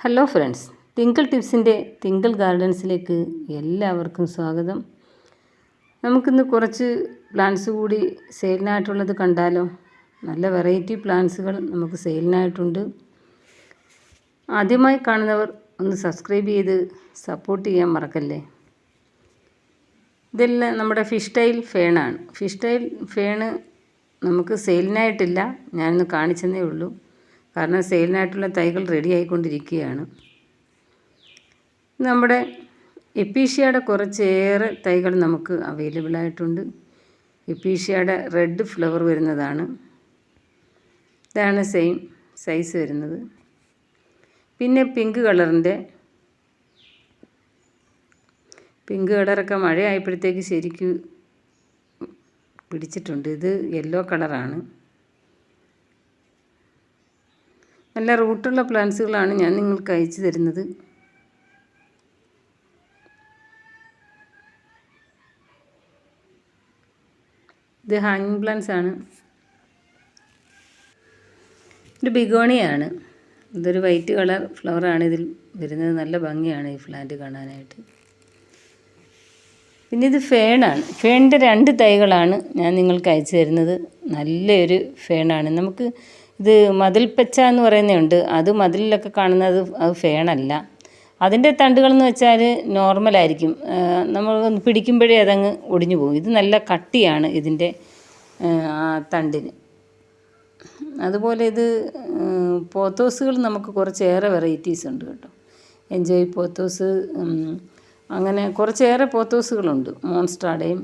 Hello friends Thinkal ടിപ്സിന്റെ തിങ്കിൾ ഗാർഡൻസിലേക്ക് എല്ലാവർക്കും സ്വാഗതം. നമുക്കിന്ന് കുറച്ച് പ്ലാന്റ്സ് കൂടി സെയിലിനായിട്ടുള്ളത് കണ്ടാലോ? നല്ല വെറൈറ്റി പ്ലാന്റ്സുകൾ നമുക്ക് സെയിലിനായിട്ടുണ്ട് ആദ്യമായി കാണുന്നവർ ഒന്ന് സബ്സ്ക്രൈബ് ചെയ്ത് സപ്പോർട്ട് ചെയ്യാൻ മറക്കല്ലേ? ഇതെല്ലാം നമ്മുടെ ഫിഷ് ടൈൽ ഫേണാണ് ഫിഷ് ടൈൽ ഫേണ് നമുക്ക് സെയിലിനായിട്ടില്ല ഞാനൊന്ന് കാണിച്ചെന്നേ ഉള്ളൂ. കാരണം സെയിലിനായിട്ടുള്ള തൈകൾ റെഡി ആയിക്കൊണ്ടിരിക്കുകയാണ്. നമ്മുടെ എപ്പീഷ്യയുടെ കുറച്ചേറെ തൈകൾ നമുക്ക് അവൈലബിൾ ആയിട്ടുണ്ട്. എപ്പീഷ്യയുടെ റെഡ് ഫ്ലവർ വരുന്നതാണ്. ഇതാണ് സെയിം സൈസ് വരുന്നത്. പിന്നെ പിങ്ക് കളറിന്റെ പിങ്ക് കളറൊക്കെ മഴയായപ്പോഴത്തേക്ക് ശരിക്കും പിടിച്ചിട്ടുണ്ട്. ഇത് യെല്ലോ കളറാണ്. നല്ല റൂട്ടുള്ള പ്ലാന്റ്സുകളാണ് ഞാൻ നിങ്ങൾക്ക് അയച്ചു തരുന്നത്. ഇത് ഹാങ്ങിങ് പ്ലാന്റ്സ് ആണ് ഇത് ബിഗോണിയാണ്. ഇതൊരു വൈറ്റ് കളർ ഫ്ലവറാണ് ഇതിൽ വരുന്നത്. നല്ല ഭംഗിയാണ് ഈ പ്ലാന്റ് കാണാനായിട്ട്. പിന്നെ ഇത് ഫേണാണ്. ഫേണിന്റെ രണ്ട് തൈകളാണ് ഞാൻ നിങ്ങൾക്ക് അയച്ചു തരുന്നത്. നല്ലൊരു ഫേണാണ്. നമുക്ക് ഇത് മതിൽപ്പച്ച എന്ന് പറയുന്നുണ്ട് അത് മതിലിലൊക്കെ കാണുന്നത് അത് ഫേണല്ല അതിന്റെ തണ്ടുകളെന്ന് വെച്ചാൽ നോർമലായിരിക്കും നമ്മൾ പിടിക്കുമ്പോഴേ അതങ്ങ് ഒടിഞ്ഞു പോകും. ഇത് നല്ല കട്ടിയാണ് ഇതിന്റെ തണ്ടിന്. അതുപോലെ ഇത് പോത്തോസുകൾ നമുക്ക് കുറച്ചേറെ വെറൈറ്റീസ് ഉണ്ട് കേട്ടോ. എൻജോയ് പോത്തോസ് അങ്ങനെ കുറച്ചേറെ പോത്തോസുകളുണ്ട് മോൺസ്റ്റാഡയും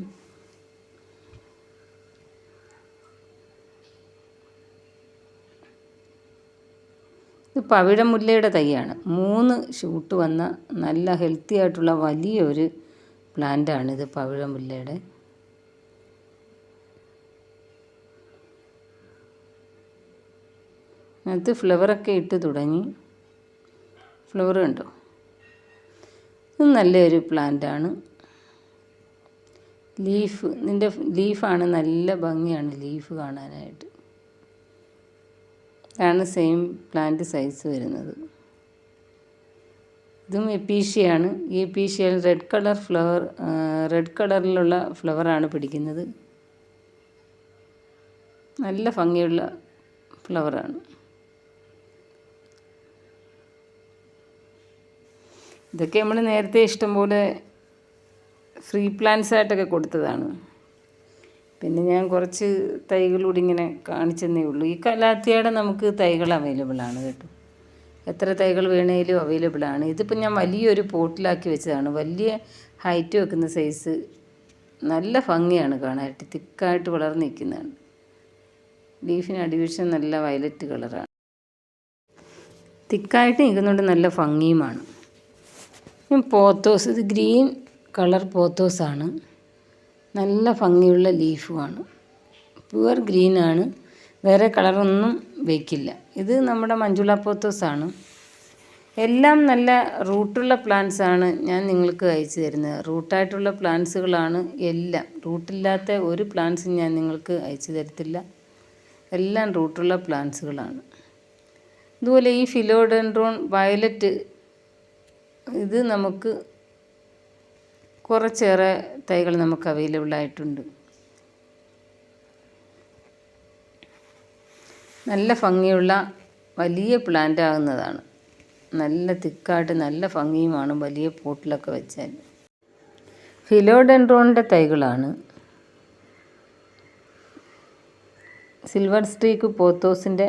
ഇത് പവിഴമുല്ലയുടെ തൈയാണ്. മൂന്ന് ഷൂട്ട് വന്ന നല്ല ഹെൽത്തി ആയിട്ടുള്ള വലിയൊരു പ്ലാന്റാണിത് പവിഴമുല്ലയുടെ. അതിനകത്ത് ഫ്ലവറൊക്കെ ഇട്ട് തുടങ്ങി. ഫ്ലവർ കണ്ടോ? ഇത് നല്ലൊരു പ്ലാന്റാണ് ലീഫ് ഇതിന്റെ ലീഫാണ് നല്ല ഭംഗിയാണ് ലീഫ് കാണാനായിട്ട്. ഇതാണ് സെയിം പ്ലാന്റ് സൈസ് വരുന്നത്. ഇതും എപ്പീഷ്യയാണ് ഈ എപ്പീഷ്യയിൽ റെഡ് കളർ ഫ്ലവർ റെഡ് കളറിലുള്ള ഫ്ലവറാണ് പിടിക്കുന്നത്. നല്ല ഭംഗിയുള്ള ഫ്ലവറാണ് ഇതൊക്കെ നമ്മൾ നേരത്തെ ഇഷ്ടംപോലെ ഫ്രീ പ്ലാന്റ്സ് ആയിട്ടൊക്കെ കൊടുത്തതാണ്. പിന്നെ ഞാൻ കുറച്ച് തൈകളൂടെ ഇങ്ങനെ കാണിച്ചെന്നേ ഉള്ളൂ. ഈ കലാത്തിയുടെ നമുക്ക് തൈകൾ അവൈലബിൾ ആണ് കേട്ടോ. എത്ര തൈകൾ വേണേലും അവൈലബിൾ ആണ്. ഇതിപ്പോൾ ഞാൻ വലിയൊരു പോട്ടിലാക്കി വെച്ചതാണ്. വലിയ ഹൈറ്റ് വെക്കുന്ന സൈസ് നല്ല ഭംഗിയാണ് കാണാനായിട്ട്. തിക്കായിട്ട് വളർന്നു നിൽക്കുന്നതാണ്. ലീഫിന് അടിവശം നല്ല വയലറ്റ് കളറാണ് തിക്കായിട്ട് നിൽക്കുന്നുണ്ട് നല്ല ഭംഗിയുമാണ്. പോത്തോസ് ഇത് ഗ്രീൻ കളർ പോത്തോസാണ് നല്ല ഭംഗിയുള്ള ലീഫുമാണ്. പ്യുവർ ഗ്രീനാണ് വേറെ കളറൊന്നും വയ്ക്കില്ല ഇത് നമ്മുടെ മഞ്ജുള പോത്തോസാണ് എല്ലാം നല്ല റൂട്ടുള്ള പ്ലാന്റ്സ് ആണ് ഞാൻ നിങ്ങൾക്ക് അയച്ചു തരുന്നത്. റൂട്ടായിട്ടുള്ള പ്ലാന്റ്സുകളാണ് എല്ലാം. റൂട്ടില്ലാത്ത ഒരു പ്ലാന്റ്സും ഞാൻ നിങ്ങൾക്ക് അയച്ചു തരത്തില്ല. എല്ലാം റൂട്ടുള്ള പ്ലാന്റ്സുകളാണ്. ഇതുപോലെ ഈ ഫിലോഡെൻഡ്രോൺ വയലറ്റ് ഇത് നമുക്ക് കുറച്ചേറെ തൈകൾ നമുക്ക് അവൈലബിൾ ആയിട്ടുണ്ട്. നല്ല ഭംഗിയുള്ള വലിയ പ്ലാന്റ് ആകുന്നതാണ്. നല്ല തിക്കായിട്ട് നല്ല ഭംഗിയുമാണ് വലിയ പോട്ടിലൊക്കെ വെച്ചാൽ. ഫിലോഡെൻഡ്രോണിന്റെ തൈകളാണ്. സിൽവർ സ്ട്രീക്ക് പോത്തോസിന്റെ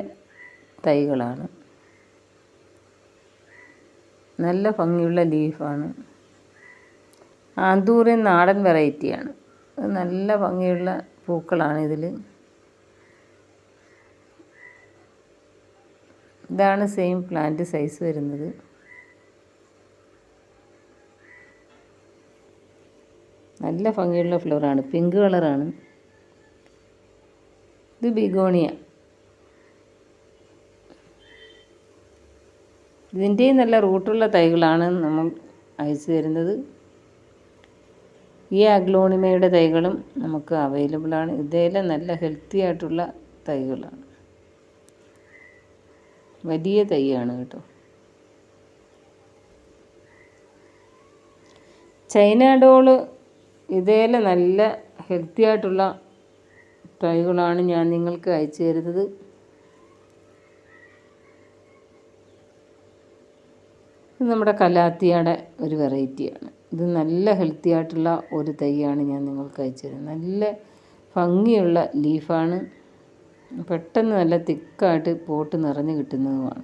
തൈകളാണ്. നല്ല ഭംഗിയുള്ള ലീഫാണ് ആന്തൂറിൻ നാടൻ വെറൈറ്റിയാണ്. നല്ല ഭംഗിയുള്ള പൂക്കളാണ് ഇതിൽ ഇതാണ് സെയിം പ്ലാന്റ് സൈസ് വരുന്നത്. നല്ല ഭംഗിയുള്ള ഫ്ലവറാണ്. പിങ്ക് കളറാണ്. ഇത് ബിഗോണിയ. ഇതിന്റെയും നല്ല റൂട്ടുള്ള തൈകളാണ് നമ്മൾ അയച്ചു തരുന്നത്. ഈ ആഗ്ലോണിമയുടെ തൈകളും നമുക്ക് അവൈലബിളാണ് ഇതേലെ നല്ല ഹെൽത്തി ആയിട്ടുള്ള തൈകളാണ്. വലിയ തൈയാണ് കേട്ടോ. ചൈന ഡോൾ ഇതേലെ നല്ല ഹെൽത്തി ആയിട്ടുള്ള തൈകളാണ് ഞാൻ നിങ്ങൾക്ക് അയച്ചു തരുന്നത്. നമ്മുടെ കലാത്തിയുടെ ഒരു വെറൈറ്റിയാണ് ഇത് നല്ല ഹെൽത്തി ആയിട്ടുള്ള ഒരു തൈയാണ് ഞാൻ നിങ്ങൾക്ക് അയച്ചു തരുന്നത്. നല്ല ഭംഗിയുള്ള ലീഫാണ് പെട്ടെന്ന് നല്ല തിക്കായിട്ട് പോട്ട് നിറഞ്ഞു കിട്ടുന്നതുമാണ്.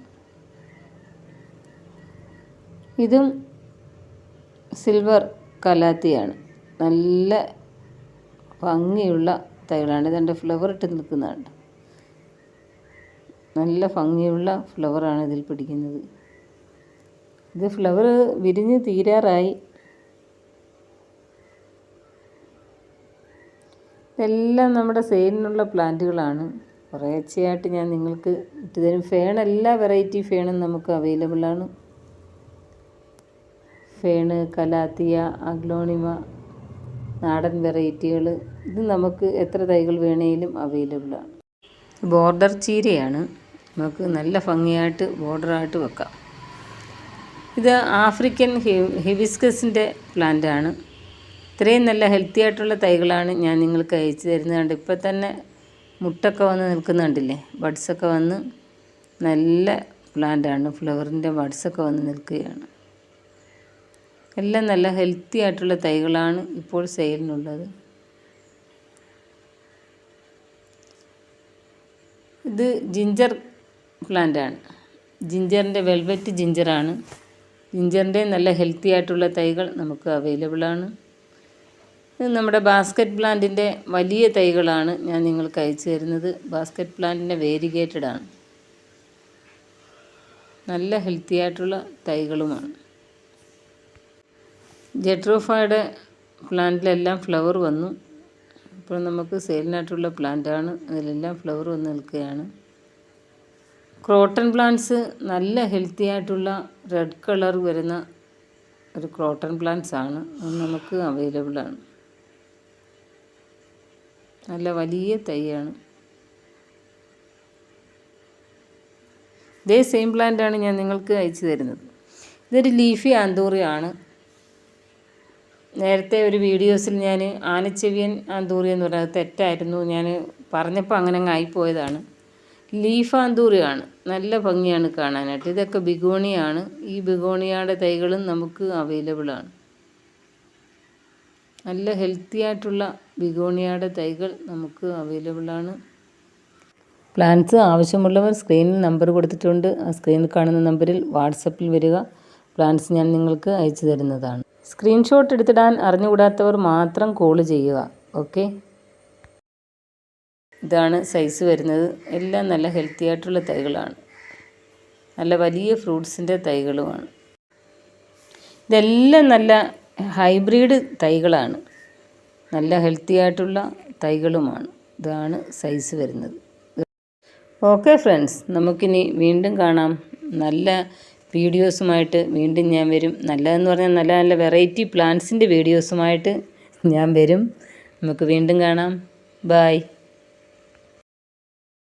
ഇതും സിൽവർ കലാത്തിയാണ്. നല്ല ഭംഗിയുള്ള തൈകളാണ്. ഇതെന്റെ ഫ്ലവർ ഇട്ട് നിൽക്കുന്നതാണ്. നല്ല ഭംഗിയുള്ള ഫ്ലവറാണ് ഇതിൽ പിടിക്കുന്നത്. ഇത് ഫ്ലവർ വിരിഞ്ഞ് തീരാറായി. ഇതെല്ലാം നമ്മുടെ സെയിലിനുള്ള പ്ലാന്റുകളാണ്. കുറേച്ചയായിട്ട് ഞാൻ നിങ്ങൾക്ക് ഇട്ട് തരും ഫേൺ എല്ലാ വെറൈറ്റി ഫേണും നമുക്ക് അവൈലബിൾ ആണ്. ഫേണ് കലാത്തിയ അഗ്ലോണിമ നാടൻ വെറൈറ്റികൾ ഇത് നമുക്ക് എത്ര തൈകൾ വേണേലും അവൈലബിൾ ആണ്. ബോർഡർ ചീരയാണ്. നമുക്ക് നല്ല ഭംഗിയായിട്ട് ബോർഡറായിട്ട് വെക്കാം. ഇത് ആഫ്രിക്കൻ ഹിബിസ്കസിന്റെ പ്ലാന്റാണ്. ഇത്രയും നല്ല ഹെൽത്തി ആയിട്ടുള്ള തൈകളാണ് ഞാൻ നിങ്ങൾക്ക് അയച്ചു തരുന്നത് ഇപ്പം തന്നെ മുട്ടൊക്കെ വന്ന് നിൽക്കുന്നുണ്ടല്ലേ ബഡ്സൊക്കെ വന്ന് നല്ല പ്ലാന്റാണ് ഫ്ലവറിന്റെ ബഡ്സൊക്കെ വന്ന് നിൽക്കുകയാണ്. എല്ലാം നല്ല ഹെൽത്തി ആയിട്ടുള്ള തൈകളാണ് ഇപ്പോൾ സെയിലിനുള്ളത് ഇത് ജിഞ്ചർ പ്ലാന്റാണ് ജിഞ്ചറിന്റെ വെൽവെറ്റ് ജിഞ്ചറാണ് ജിഞ്ചറിന്റെ നല്ല ഹെൽത്തി ആയിട്ടുള്ള തൈകൾ നമുക്ക് അവൈലബിൾ ആണ്. ഇത് നമ്മുടെ ബാസ്ക്കറ്റ് പ്ലാന്റിന്റെ വലിയ തൈകളാണ് ഞാൻ നിങ്ങൾക്ക് അയച്ചു തരുന്നത്. ബാസ്ക്കറ്റ് പ്ലാന്റിന്റെ വേരിഗേറ്റഡ് ആണ്. നല്ല ഹെൽത്തി ആയിട്ടുള്ള തൈകളുമാണ്. ജെട്രോഫയുടെ പ്ലാന്റിലെല്ലാം ഫ്ലവർ വന്നു. ഇപ്പോൾ നമുക്ക് സെയിലിനായിട്ടുള്ള പ്ലാന്റാണ് അതിലെല്ലാം ഫ്ലവർ വന്ന് നിൽക്കുകയാണ്. ക്രോട്ടൺ പ്ലാന്റ്സ് നല്ല ഹെൽത്തി ആയിട്ടുള്ള റെഡ് കളർ വരുന്ന ഒരു ക്രോട്ടൺ പ്ലാന്റ്സ് ആണ്. അത് നമുക്ക് അവൈലബിൾ ആണ്. നല്ല വലിയ തൈയാണ്. ഇതേ സെയിം പ്ലാന്റാണ് ഞാൻ നിങ്ങൾക്ക് അയച്ചു തരുന്നത്. ഇതൊരു ലീഫി ആന്തൂറിയാണ് നേരത്തെ ഒരു വീഡിയോസിൽ ഞാൻ ആനച്ചെവിയൻ ആന്തൂറി എന്ന് പറയുന്നത് തെറ്റായിരുന്നു. ഞാൻ പറഞ്ഞപ്പോൾ അങ്ങനെ അങ്ങ് ആയിപ്പോയതാണ്. ലീഫ് ആന്തൂറിയാണ് നല്ല ഭംഗിയാണ് കാണാനായിട്ട്. ഇതൊക്കെ ബിഗോണിയാണ്. ഈ ബിഗോണിയയുടെ തൈകളും നമുക്ക് അവൈലബിൾ ആണ്. നല്ല ഹെൽത്തി ആയിട്ടുള്ള ബിഗോണിയയുടെ തൈകൾ നമുക്ക് അവൈലബിൾ ആണ്. പ്ലാൻസ് ആവശ്യമുള്ളവർ സ്ക്രീനിൽ നമ്പർ കൊടുത്തിട്ടുണ്ട്. ആ സ്ക്രീനിൽ കാണുന്ന നമ്പറിൽ വാട്സപ്പിൽ വരിക. പ്ലാൻസ് ഞാൻ നിങ്ങൾക്ക് അയച്ചു തരുന്നതാണ്. സ്ക്രീൻഷോട്ട് എടുത്തിടാൻ അറിഞ്ഞുകൂടാത്തവർ മാത്രം കോൾ ചെയ്യുക. ഓക്കെ ഇതാണ് സൈസ് വരുന്നത്. എല്ലാം നല്ല ഹെൽത്തി ആയിട്ടുള്ള തൈകളാണ്. നല്ല വലിയ ഫ്രൂട്ട്സിന്റെ തൈകളുമാണ്. ഇതെല്ലാം നല്ല ഹൈബ്രിഡ് തൈകളാണ്. നല്ല ഹെൽത്തി ആയിട്ടുള്ള തൈകളുമാണ്. ഇതാണ് സൈസ് വരുന്നത്. ഓക്കെ ഫ്രണ്ട്സ് നമുക്കിനി വീണ്ടും കാണാം. നല്ല വീഡിയോസുമായിട്ട് വീണ്ടും ഞാൻ വരും. നല്ലതെന്ന് പറഞ്ഞാൽ നല്ല നല്ല വെറൈറ്റി പ്ലാന്റ്സിന്റെ വീഡിയോസുമായിട്ട് ഞാൻ വരും. നമുക്ക് വീണ്ടും കാണാം. ബായ്